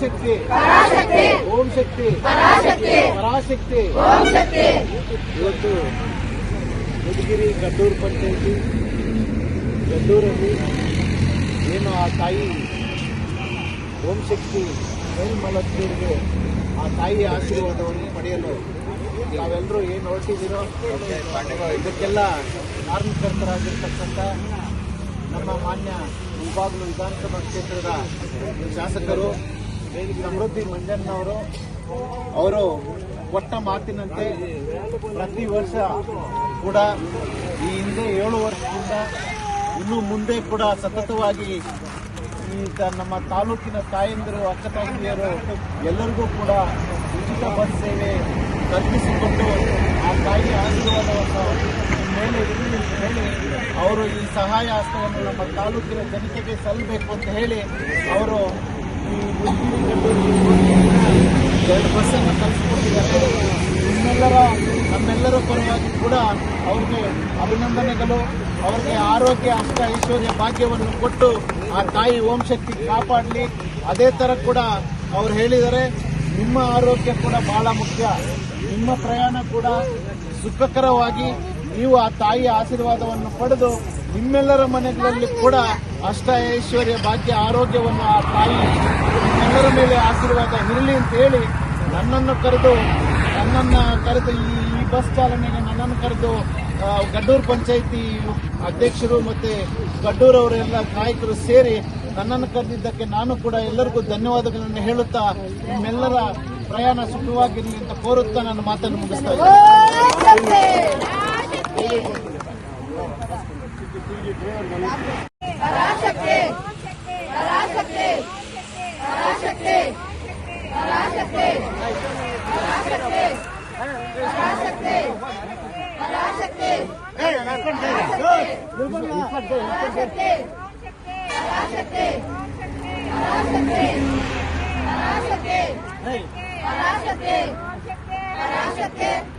ಶಕ್ತಿ ಓಂ ಶಕ್ತಿ ಪರಾಶಕ್ತಿ. ಇವತ್ತು ಯದಗಿರಿ ಗಡ್ಡೂರು ಪಂಚಾಯತಿ ಗಡ್ಡೂರಲ್ಲಿ ಏನು ಆ ತಾಯಿ ಓಂ ಶಕ್ತಿ ಮೇಲ್ಮಲತ್ತೂರಿಗೆ ಆ ತಾಯಿ ಆಶೀರ್ವಾದವನ್ನು ಪಡೆಯಲು ನಾವೆಲ್ಲರೂ ಏನು ಹೊರಟಿದ್ದೀರೋ ಇದಕ್ಕೆಲ್ಲ ಕಾರ್ಮಿಕರ್ತರಾಗಿರ್ತಕ್ಕಂಥ ನಮ್ಮ ಮಾನ್ಯ ವಿಭಾಗಲು ವಿಧಾನಸಭಾ ಕ್ಷೇತ್ರದ ಶಾಸಕರು ಸಮೃದ್ಧಿ ಮಂಜಣ್ಣವರು ಅವರು ಕೊಟ್ಟ ಮಾತಿನಂತೆ ಪ್ರತಿ ವರ್ಷ ಕೂಡ ಈ ಹಿಂದೆ ಏಳು ವರ್ಷದಿಂದ ಇನ್ನು ಮುಂದೆ ಕೂಡ ಸತತವಾಗಿ ಈ ನಮ್ಮ ತಾಲೂಕಿನ ತಾಯಂದಿರು, ಅಕ್ಕ ತಂಗಿಯರು ಎಲ್ಲರಿಗೂ ಕೂಡ ಉಚಿತ ಬಸ್ ಸೇವೆ ಕಲ್ಪಿಸಿಕೊಟ್ಟು ಆ ತಾಯಿಯ ಆಶೀರ್ವಾದವನ್ನು ಮೇಲೆ ಅಂತ ಹೇಳಿ ಅವರು ಈ ಸಹಾಯ ಹಸ್ತವನ್ನು ನಮ್ಮ ತಾಲೂಕಿನ ಜನತೆಗೆ ಸಲ್ಲಬೇಕು ಅಂತ ಹೇಳಿ ಅವರು ಎರಡು ನಿಮ್ಮೆಲ್ಲರ, ನಮ್ಮೆಲ್ಲರ ಪರವಾಗಿ ಕೂಡ ಅವ್ರಿಗೆ ಅಭಿನಂದನೆಗಳು, ಅವ್ರಿಗೆ ಆರೋಗ್ಯ, ಅಷ್ಟ ಐಶ್ವರ್ಯ ಭಾಗ್ಯವನ್ನು ಕೊಟ್ಟು ಆ ತಾಯಿ ಓಂ ಶಕ್ತಿ ಕಾಪಾಡಲಿ. ಅದೇ ತರ ಕೂಡ ಅವ್ರು ಹೇಳಿದರೆ ನಿಮ್ಮ ಆರೋಗ್ಯ ಕೂಡ ಬಹಳ ಮುಖ್ಯ. ನಿಮ್ಮ ಪ್ರಯಾಣ ಕೂಡ ಸುಖಕರವಾಗಿ ನೀವು ಆ ತಾಯಿಯ ಆಶೀರ್ವಾದವನ್ನು ಪಡೆದು ನಿಮ್ಮೆಲ್ಲರ ಮನೆಗಳಲ್ಲಿ ಕೂಡ ಅಷ್ಟ ಐಶ್ವರ್ಯ ಭಾಗ್ಯ ಆರೋಗ್ಯವನ್ನು ಆ ತಾಯಿ ನಿಮ್ಮೆಲ್ಲರ ಮೇಲೆ ಆಶೀರ್ವಾದ ಇರಲಿ ಅಂತ ಹೇಳಿ ನನ್ನನ್ನು ಕರೆದು ನನ್ನನ್ನು ಕರೆದು ಈ ಬಸ್ ಚಾಲನೆಗೆ ನನ್ನನ್ನು ಕರೆದು ಗಡ್ಡೂರು ಪಂಚಾಯಿತಿ ಅಧ್ಯಕ್ಷರು ಮತ್ತೆ ಗಡ್ಡೂರವರೆಲ್ಲ ನಾಯಕರು ಸೇರಿ ನನ್ನನ್ನು ಕರೆದಿದ್ದಕ್ಕೆ ನಾನು ಕೂಡ ಎಲ್ಲರಿಗೂ ಧನ್ಯವಾದಗಳನ್ನು ಹೇಳುತ್ತಾ ನಿಮ್ಮೆಲ್ಲರ ಪ್ರಯಾಣ ಸುಖವಾಗಿರಲಿ ಅಂತ ಕೋರುತ್ತಾ ನನ್ನ ಮಾತನ್ನು ಮುಗಿಸ್ತಾ ಇದ್ದೇನೆ. करा सकते करा सकते करा सकते करा सकते करा सकते करा सकते करा सकते करा सकते करा सकते सकते करा सकते करा सकते